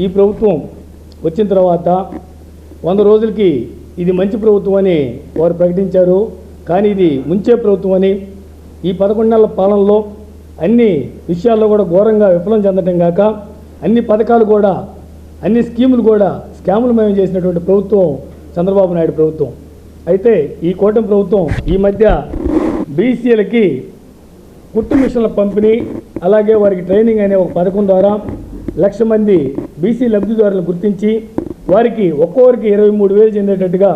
ఈ ప్రభుత్వం వచ్చిన తర్వాత వంద రోజులకి ఇది మంచి ప్రభుత్వం అని వారు ప్రకటించారు. కానీ ఇది ముంచే ప్రభుత్వం అని ఈ పదకొండు నెలల పాలనలో అన్ని విషయాల్లో కూడా ఘోరంగా విఫలం చెందటం కాక అన్ని పథకాలు కూడా అన్ని స్కీములు కూడా స్కాములమయం చేసినటువంటి ప్రభుత్వం చంద్రబాబు నాయుడు ప్రభుత్వం. అయితే ఈ కూటమి ప్రభుత్వం ఈ మధ్య బీసీలకి కుట్టు మిషన్ల పంపిణీ అలాగే వారికి ట్రైనింగ్ అనే ఒక పథకం ద్వారా లక్ష మంది బీసీ లబ్ధిదారులను గుర్తించి వారికి ఒక్కొక్కరికి ఇరవై మూడు వేలు చెందేటట్టుగా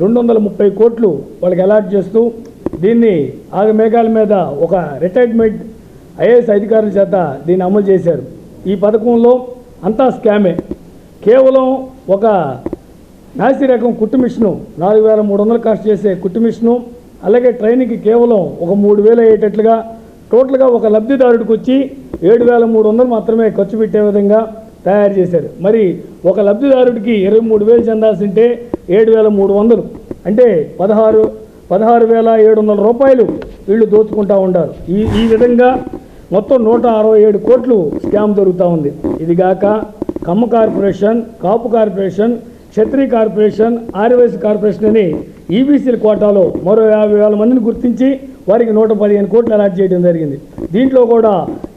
రెండు వందల ముప్పై కోట్లు వాళ్ళకి అలాట్ చేస్తూ దీన్ని ఆగ మేఘాల మీద ఒక రిటైర్మెంట్ ఐఏఎస్ అధికారుల చేత దీన్ని అమలు చేశారు. ఈ పథకంలో అంతా స్కామే. కేవలం ఒక నాసిరకం కుట్టు మిషను నాలుగు వేల మూడు వందలు కాస్ట్ చేసే కుట్టు మిషను అలాగే ట్రైనింగ్కి కేవలం ఒక మూడు వేలు అయ్యేటట్లుగా టోటల్గా ఒక లబ్ధిదారుడికి వచ్చి ఏడు వేల మూడు వందలు మాత్రమే ఖర్చు పెట్టే విధంగా తయారు చేశారు. మరి ఒక లబ్ధిదారుడికి ఇరవై మూడు వేలు చెందాల్సింటే ఏడు వేల మూడు వందలు. అంటే పదహారు పదహారు వేల ఏడు వందల రూపాయలు వీళ్ళు దోచుకుంటా ఉంటారు ఈ ఈ విధంగా మొత్తం నూట అరవై ఏడు కోట్లు స్కామ్ జరుగుతూ ఉంది. ఇదిగాక Kamma corporation Kapu corporation Kshatriya corporation Arya Vysya corporation అని ఈబీసీల కోటాలో మరో యాభై వేల మందిని గుర్తించి వారికి నూట పదిహేను కోట్లు అలాట్ చేయడం జరిగింది. దీంట్లో కూడా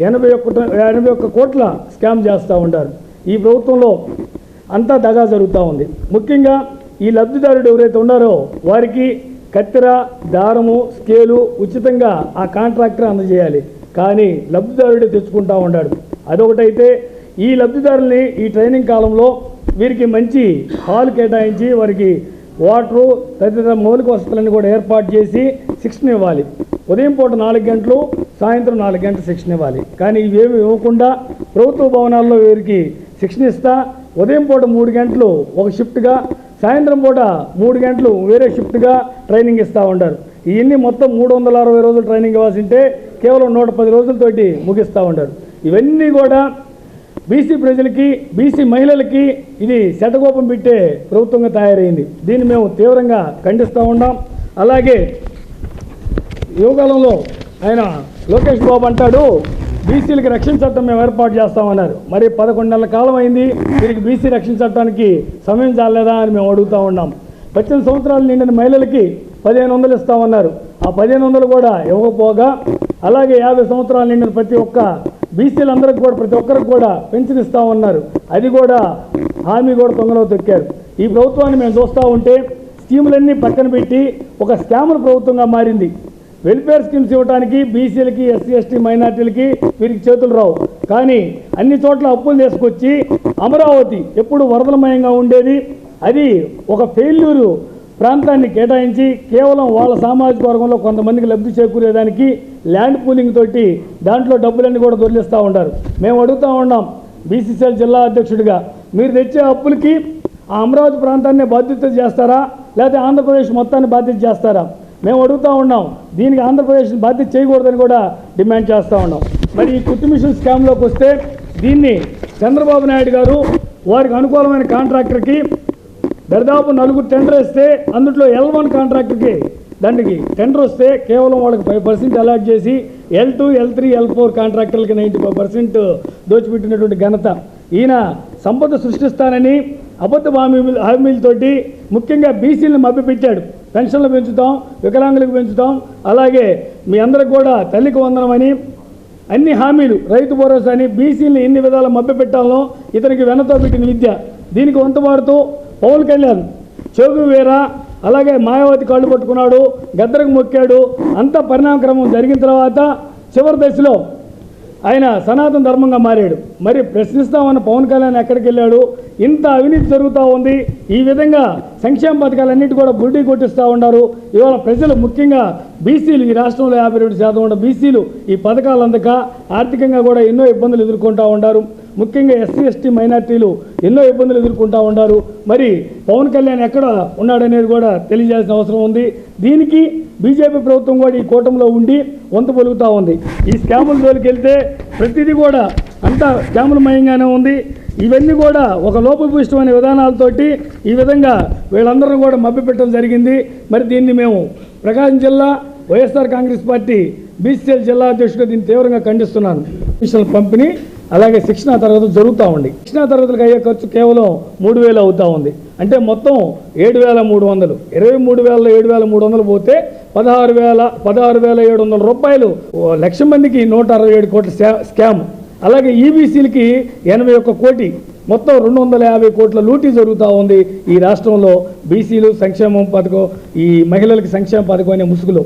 ఎనభై ఒక్క ఎనభై ఒక్క కోట్ల స్కామ్ చేస్తూ ఉంటారు. ఈ ప్రభుత్వంలో అంతా దగా జరుగుతూ ఉంది. ముఖ్యంగా ఈ లబ్ధిదారుడు ఎవరైతే ఉన్నారో వారికి కత్తెర దారము స్కేలు ఉచితంగా ఆ కాంట్రాక్టర్ అందజేయాలి. కానీ లబ్ధిదారుడే తెచ్చుకుంటా ఉన్నాడు అదొకటైతే ఈ లబ్ధిదారుల్ని ఈ ట్రైనింగ్ కాలంలో వీరికి మంచి హాల్ కేటాయించి వారికి వాటరు తదితర మౌలిక వసతులను కూడా ఏర్పాటు చేసి శిక్షణ ఇవ్వాలి. ఉదయం పూట నాలుగు గంటలు సాయంత్రం నాలుగు గంటలు శిక్షణ ఇవ్వాలి. కానీ ఇవేమి ఇవ్వకుండా ప్రభుత్వ భవనాల్లో వీరికి శిక్షణ ఇస్తా ఉదయం పూట మూడు గంటలు ఒక షిఫ్ట్గా సాయంత్రం పూట మూడు గంటలు వేరే షిఫ్ట్గా ట్రైనింగ్ ఇస్తూ ఉంటారు ఇవన్నీ మొత్తం మూడు వందల అరవై రోజులు ట్రైనింగ్ ఇవ్వాల్సింటే కేవలం నూట పది రోజులతోటి ముగిస్తూ ఉంటారు ఇవన్నీ కూడా బీసీ ప్రజలకి బీసీ మహిళలకి ఇది శతకోపం పెట్టే ప్రభుత్వంగా తయారైంది. దీన్ని మేము తీవ్రంగా ఖండిస్తూ ఉన్నాం. అలాగే యువకాలంలో ఆయన లోకేష్ బాబు అంటాడు బీసీలకి రక్షణ చట్టం మేము ఏర్పాటు చేస్తామన్నారు. మరి పదకొండు నెలల కాలం అయింది వీరికి బీసీ రక్షణ చట్టానికి సమయం చాలేదా అని మేము అడుగుతూ ఉన్నాం. పద్దెనిమిది సంవత్సరాలు నిండిన మహిళలకి పదిహేను వందలు ఇస్తామన్నారు. ఆ పదిహేను వందలు కూడా ఇవ్వకపోగా అలాగే యాభై సంవత్సరాలు నిండిన ప్రతి ఒక్క బీసీలందరికీ కూడా ప్రతి ఒక్కరికి కూడా పెన్షన్ ఇస్తామన్నారు. అది కూడా హామీ కూడా తొంగలో తొక్కారు. ఈ ప్రభుత్వాన్ని మేము చూస్తూ ఉంటే స్కీములన్నీ పక్కన పెట్టి ఒక స్కాముల ప్రభుత్వంగా మారింది. వెల్ఫేర్ స్కీమ్స్ ఇవ్వడానికి బీసీలకి ఎస్సీ ఎస్టీ మైనార్టీలకి వీరికి చేతులు రావు. కానీ అన్ని చోట్ల అప్పులు తీసుకొచ్చి అమరావతి ఎప్పుడు వరదలమయంగా ఉండేది అది ఒక ఫెయిల్యూరు ప్రాంతాన్ని కేటాయించి కేవలం వాళ్ళ సామాజిక వర్గంలో కొంతమందికి లబ్ధి చేకూరేదానికి ల్యాండ్ పూలింగ్ తోటి దాంట్లో డబ్బులన్నీ కూడా దొరికిస్తూ ఉంటారు మేము అడుగుతూ ఉన్నాం బీసీసీఎల్ జిల్లా అధ్యక్షుడిగా మీరు తెచ్చే అప్పులకి ఆ అమరావతి ప్రాంతాన్ని బాధ్యత చేస్తారా? లేకపోతే ఆంధ్రప్రదేశ్ మొత్తాన్ని బాధ్యత చేస్తారా? మేము అడుగుతూ ఉన్నాం దీనికి ఆంధ్రప్రదేశ్ బాధ్యత చేయకూడదని కూడా డిమాండ్ చేస్తూ ఉన్నాం. మరి ఈ కుట్టు మిషన్ స్కామ్లోకి వస్తే దీన్ని చంద్రబాబు నాయుడు గారు వారికి అనుకూలమైన కాంట్రాక్టర్కి దరిదాపు నలుగురు టెండర్ వేస్తే అందులో ఎల్ వన్ కాంట్రాక్టర్కి దానికి టెండర్ వస్తే కేవలం వాళ్ళకి ఫైవ్ పర్సెంట్ అలాట్ చేసి L two L three L four కాంట్రాక్టర్లకి ninety five percent దోచిపెట్టినటువంటి ఘనత. ఈయన సంపద సృష్టిస్తానని అబద్ధ హామీ హామీలతోటి ముఖ్యంగా బీసీలను మభ్యపెట్టాడు. పెన్షన్లు పెంచుతాం వికలాంగులకు పెంచుతాం అలాగే మీ అందరికి కూడా తల్లికి వందనమని అన్ని హామీలు రైతు భరోసా అని బీసీలను ఎన్ని విధాల మభ్యపెట్టాలో ఇతనికి వెనతో పెట్టిన విద్య. దీనికి వంతమారుతూ పవన్ కళ్యాణ్ చోగు వీర అలాగే మాయావతి కాళ్ళు పట్టుకున్నాడు గద్దరకు మొక్కాడు అంత పరిణామక్రమం జరిగిన తర్వాత చివరి దశలో ఆయన సనాతన ధర్మంగా మారాడు. మరి ప్రశ్నిస్తామన్న పవన్ కళ్యాణ్ ఎక్కడికి వెళ్ళాడు? ఇంత అవినీతి జరుగుతూ ఉంది. ఈ విధంగా సంక్షేమ పథకాలన్నిటి కూడా బుడ్డి కొట్టిస్తూ ఉన్నారు. ఇవాళ ప్రజలు ముఖ్యంగా బీసీలు ఈ రాష్ట్రంలో యాభై రెండు శాతం ఉన్న బీసీలు ఈ పథకాలు అందక ఆర్థికంగా కూడా ఎన్నో ఇబ్బందులు ఎదుర్కొంటూ ఉన్నారు. ముఖ్యంగా ఎస్సీ ఎస్టీ మైనార్టీలు ఎన్నో ఇబ్బందులు ఎదుర్కొంటూ ఉన్నారు. మరి పవన్ కళ్యాణ్ ఎక్కడ ఉన్నాడనేది కూడా తెలియజేయాల్సిన అవసరం ఉంది. దీనికి బీజేపీ ప్రభుత్వం కూడా ఈ కూటమిలో ఉండి వంత పొలుగుతూ ఉంది. ఈ స్కాముల జోలికి వెళ్తే ప్రతిదీ కూడా అంతా స్కాములమయంగానే ఉంది. ఇవన్నీ కూడా ఒక లోపభూష్టమైన విధానాలతోటి ఈ విధంగా వీళ్ళందరూ కూడా మభ్యపెట్టడం జరిగింది. మరి దీన్ని మేము ప్రకాశం జిల్లా వైఎస్ఆర్ కాంగ్రెస్ పార్టీ బీసీఎల్ జిల్లా అధ్యక్షుడు దీన్ని తీవ్రంగా ఖండిస్తున్నాను. మిషన్ల పంపిణీ అలాగే శిక్షణా తరగతులు జరుగుతూ ఉంది. శిక్షణా తరగతులకు అయ్యే ఖర్చు కేవలం మూడు వేలు అవుతా ఉంది. అంటే మొత్తం ఏడు వేల మూడు వందలు. ఇరవై మూడు వేల ఏడు వేల మూడు వందలు పోతే పదహారు వేల పదహారు వేల ఏడు వందల రూపాయలు ఓ లక్ష మందికి నూట అరవై ఏడు కోట్ల స్కా- స్కామ్. అలాగే ఈబీసీలకి ఎనభై ఒక్క కోటి మొత్తం రెండు వందల యాభై కోట్ల లూటీ జరుగుతూ ఉంది ఈ రాష్ట్రంలో. బీసీలు సంక్షేమం పథకం ఈ మహిళలకి సంక్షేమ పథకం అనే ముసుగులో.